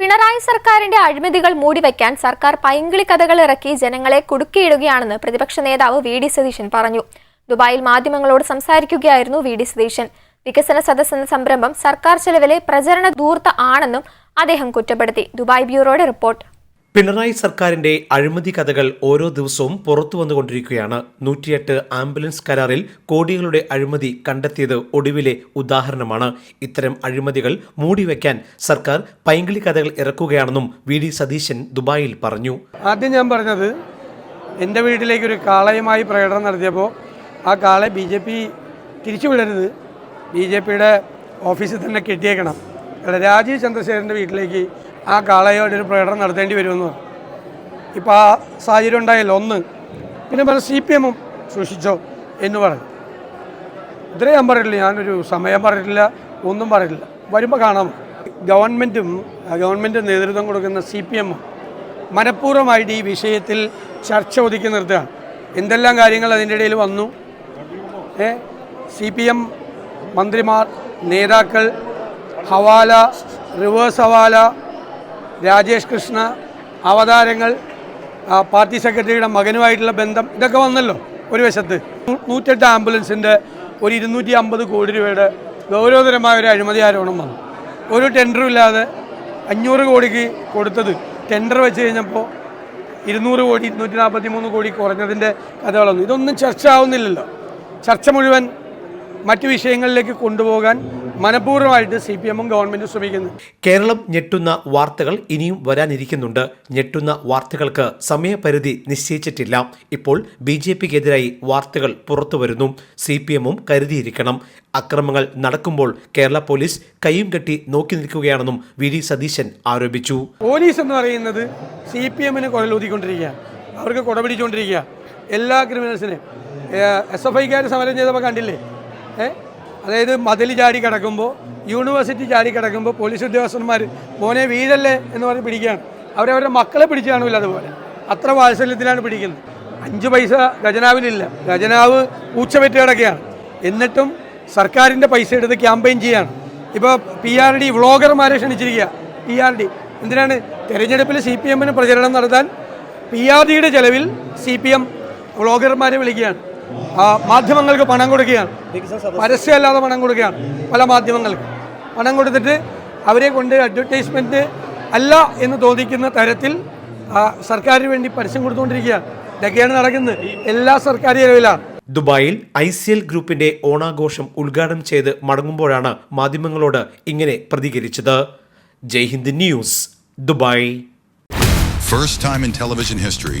പിണറായി സർക്കാരിന്റെ അഴിമതികൾ മൂടിവെക്കാൻ സർക്കാർ പൈങ്കിളി കഥകൾ ഇറക്കി ജനങ്ങളെ കുടുക്കിയിടുകയാണെന്ന് പ്രതിപക്ഷ നേതാവ് വി ഡി സതീശൻ പറഞ്ഞു. ദുബായിൽ മാധ്യമങ്ങളോട് സംസാരിക്കുകയായിരുന്നു വി ഡി സതീശൻ. വികസന സദസ് എന്ന സംരംഭം സർക്കാർ ചെലവിലെ പ്രചരണ ധൂർത്ത ആണെന്നും അദ്ദേഹം കുറ്റപ്പെടുത്തി. Dubai ബ്യൂറോയുടെ report. പിണറായി സർക്കാരിന്റെ അഴിമതി കഥകൾ ഓരോ ദിവസവും പുറത്തു വന്നുകൊണ്ടിരിക്കുകയാണ്. നൂറ്റിയെട്ട് ആംബുലൻസ് കരാറിൽ കോടികളുടെ അഴിമതി കണ്ടെത്തിയത് ഒടുവിലെ ഉദാഹരണമാണ്. ഇത്തരം അഴിമതികൾ മൂടിവെക്കാൻ സർക്കാർ പൈങ്കിളി കഥകൾ ഇറക്കുകയാണെന്നും വി ഡി സതീശൻ ദുബായിൽ പറഞ്ഞു. ആദ്യം ഞാൻ പറഞ്ഞത് എന്റെ വീട്ടിലേക്ക് ഒരു കാളയുമായി പ്രകടനം നടത്തിയപ്പോൾ ആ കാളെ ബി ജെ പി തിരിച്ചുവിടരുത് ബി ജെ പിയുടെ ഓഫീസിൽ തന്നെ കെട്ടിയേക്കണം. രാജീവ് ചന്ദ്രശേഖരന്റെ വീട്ടിലേക്ക് ആ കാളയോട് ഒരു പ്രകടനം നടത്തേണ്ടി വരുമെന്ന് ഇപ്പോൾ ആ സാഹചര്യം ഉണ്ടായല്ലോ ഒന്ന്. പിന്നെ പറഞ്ഞ സി പി എമ്മും സൂക്ഷിച്ചോ എന്ന് പറഞ്ഞു. ഇത്രേ ഞാൻ പറഞ്ഞിട്ടില്ല. ഞാനൊരു സമയം പറഞ്ഞിട്ടില്ല ഒന്നും പറഞ്ഞിട്ടില്ല. വരുമ്പോൾ കാണാം. ഗവൺമെന്റും ഗവൺമെന്റ് നേതൃത്വം കൊടുക്കുന്ന സി പി എമ്മും മനഃപൂർവമായിട്ട് ഈ വിഷയത്തിൽ ചർച്ച ഒതുക്കി നിർത്തുകയാണ്. എന്തെല്ലാം കാര്യങ്ങൾ അതിന്റെ ഇടയിൽ വന്നു? ഏ? സി പി എം മന്ത്രിമാർ നേതാക്കൾ ഹവാല റിവേഴ്സ് ഹവാല രാജേഷ് കൃഷ്ണ അവതാരങ്ങൾ പാർട്ടി സെക്രട്ടറിയുടെ മകനുമായിട്ടുള്ള ബന്ധം ഇതൊക്കെ വന്നല്ലോ ഒരു വശത്ത്. നൂറ്റെട്ട് ആംബുലൻസിന്റെ ഒരു ഇരുന്നൂറ്റി അമ്പത് കോടി രൂപയുടെ ഗൗരവതരമായ ഒരു അഴിമതി ആരോപണം വന്നു. ഒരു ടെൻഡറും ഇല്ലാതെ അഞ്ഞൂറ് കോടിക്ക് കൊടുത്തത് ടെൻഡർ വെച്ച് കഴിഞ്ഞപ്പോൾ ഇരുന്നൂറ് കോടി ഇരുന്നൂറ്റി നാൽപ്പത്തി മൂന്ന് കോടി കുറഞ്ഞതിന്റെ കഥകളൊന്നും. ഇതൊന്നും ചർച്ച ആവുന്നില്ലല്ലോ. ചർച്ച മുഴുവൻ മറ്റു വിഷയങ്ങളിലേക്ക് കൊണ്ടുപോകാൻ മനഃപൂർവമായിട്ട് സി പി എമ്മും ഗവൺമെന്റും ശ്രമിക്കുന്നു. കേരളം ഞെട്ടുന്ന വാർത്തകൾ ഇനിയും വരാനിരിക്കുന്നുണ്ട്. ഞെട്ടുന്ന വാർത്തകൾക്ക് സമയപരിധി നിശ്ചയിച്ചിട്ടില്ല. ഇപ്പോൾ ബി ജെ പിക്കെതിരായി വാർത്തകൾ പുറത്തുവരുന്നു. സി പി എമ്മും കരുതിയിരിക്കണം. അക്രമങ്ങൾ നടക്കുമ്പോൾ കേരള പോലീസ് കൈയും കെട്ടി നോക്കി നിൽക്കുകയാണെന്നും വി ഡി സതീശൻ ആരോപിച്ചു. പോലീസ് എന്ന് പറയുന്നത് സി പി എമ്മിന് കുഴലൂതിക്കൊണ്ടിരിക്കുകയാണ് അവർക്ക് കുടപിടിച്ചുകൊണ്ടിരിക്കുക എല്ലാ ക്രിമിനൽസിനെയും. എസ് എഫ് ഐക്കാർ സമരം ചെയ്തപ്പോൾ കണ്ടില്ലേ? അതായത് മതിൽ ചാടി കിടക്കുമ്പോൾ യൂണിവേഴ്സിറ്റി ചാടി കിടക്കുമ്പോൾ പോലീസ് ഉദ്യോഗസ്ഥന്മാർ മോനെ വീഴല്ലേ? എന്ന് പറഞ്ഞ് പിടിക്കുകയാണ്. അവരവരുടെ മക്കളെ പിടിച്ചു കാണില്ല അതുപോലെ. അത്ര വാത്സല്യത്തിലാണ് പിടിക്കുന്നത്. അഞ്ച് പൈസ ഖജനാവിലില്ല. ഖജനാവ് പൂച്ചപെറ്റ് കിടക്കുകയാണ് എന്നിട്ടും സർക്കാരിന്റെ പൈസ എടുത്ത് ക്യാമ്പയിൻ ചെയ്യാണ്. ഇപ്പോൾ പി ആർ ഡി വ്ളോഗർമാരെ ക്ഷണിച്ചിരിക്കുക. പി ആർ ഡി എന്തിനാണ്? തെരഞ്ഞെടുപ്പിൽ സി പി എമ്മിന് പ്രചരണം നടത്താൻ പി ആർ ഡിയുടെ ചെലവിൽ സി പി എം വ്ളോഗർമാരെ വിളിക്കുകയാണ്. മാധ്യമങ്ങൾക്ക് പണം കൊടുക്കുകയാണ്. പരസ്യമല്ലാതെ പണം കൊടുക്കുകയാണ്. പല മാധ്യമങ്ങൾക്ക്. പണം കൊടുത്തിട്ട് അവരെ കൊണ്ട് അഡ്വർടൈസ്മെന്റ് അല്ല എന്ന് തോന്നിക്കുന്ന തരത്തിൽ ആ, സർക്കാരിന് വേണ്ടി പരസ്യം കൊടുത്തുകൊണ്ടിരിക്കുകയാണ്. ഇതൊക്കെയാണ് നടക്കുന്നത്. എല്ലാ സർക്കാർ ചെലവിലാണ് ദുബായിൽ ഐ സി എൽ ഗ്രൂപ്പിന്റെ ഓണാഘോഷം ഉദ്ഘാടനം ചെയ്ത് മടങ്ങുമ്പോഴാണ് മാധ്യമങ്ങളോട് ഇങ്ങനെ പ്രതികരിച്ചത്. Jaihind news Dubai. First time in television history,